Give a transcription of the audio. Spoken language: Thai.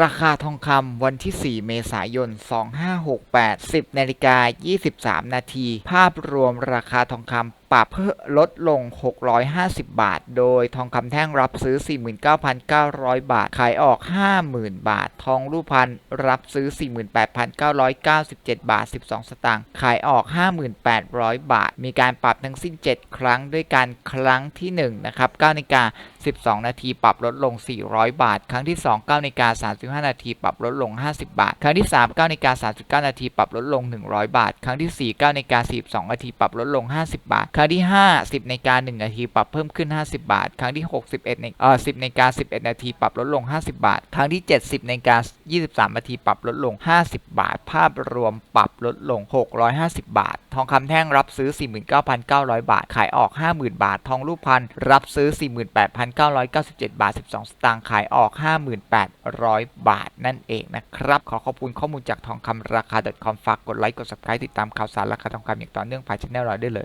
ราคาทองคำวันที่ 4 เมษายน 2568 10นาฬิกา23 นาที ภาพรวมราคาทองคำปรับเพิ่ลดลง 650 บาท โดยทองคำแท่งรับซื้อ 49,900 บาท ขายออก 50,000 บาท ทองรูปพรรณรับซื้อ 48,997 บาท 12 สตางค์ ขายออก 5,800 บาท มีการปรับทั้งสิ้น 7 ครั้งด้วยกันครั้งที่ 1 นะครับ9นาฬิกา12 นาที ปรับลดลง 400 บาท ครั้งที่ 2 9นาฬิกา35 นาที ปรับลดลง 50 บาท ครั้งที่ 3 9นาฬิกา39 นาที ปรับลดลง 100 บาท ครั้งที่ 4 9นาฬิกา42 นาที ปรับลดลง 50 บาทครั้งที่ 5 10นการ1นาทีปรับเพิ่มขึ้น 50 บาท ครั้งที่6 11นเอ่อ10นาฬิกา11 นาทีปรับลดลง 50 บาท ครั้งที่7 10นาฬิกา23 นาทีปรับลดลง 50 บาท ภาพรวมปรับลดลง 650 บาท ทองคำแท่งรับซื้อ 49,900 บาท ขายออก 50,000 บาท ทองรูปพรรณรับซื้อ 48,997 บาท 12 สตางค์ ขายออก 5,800 บาทนั่นเองนะครับ ขอขอบคุณข้อมูลจากทองคำราคา .com ฝากกดไลค์ กด subscribe ติดตามข่าวสารราคาทองคำอย่างต่อเนื่องผ่านช่องเราได้เลย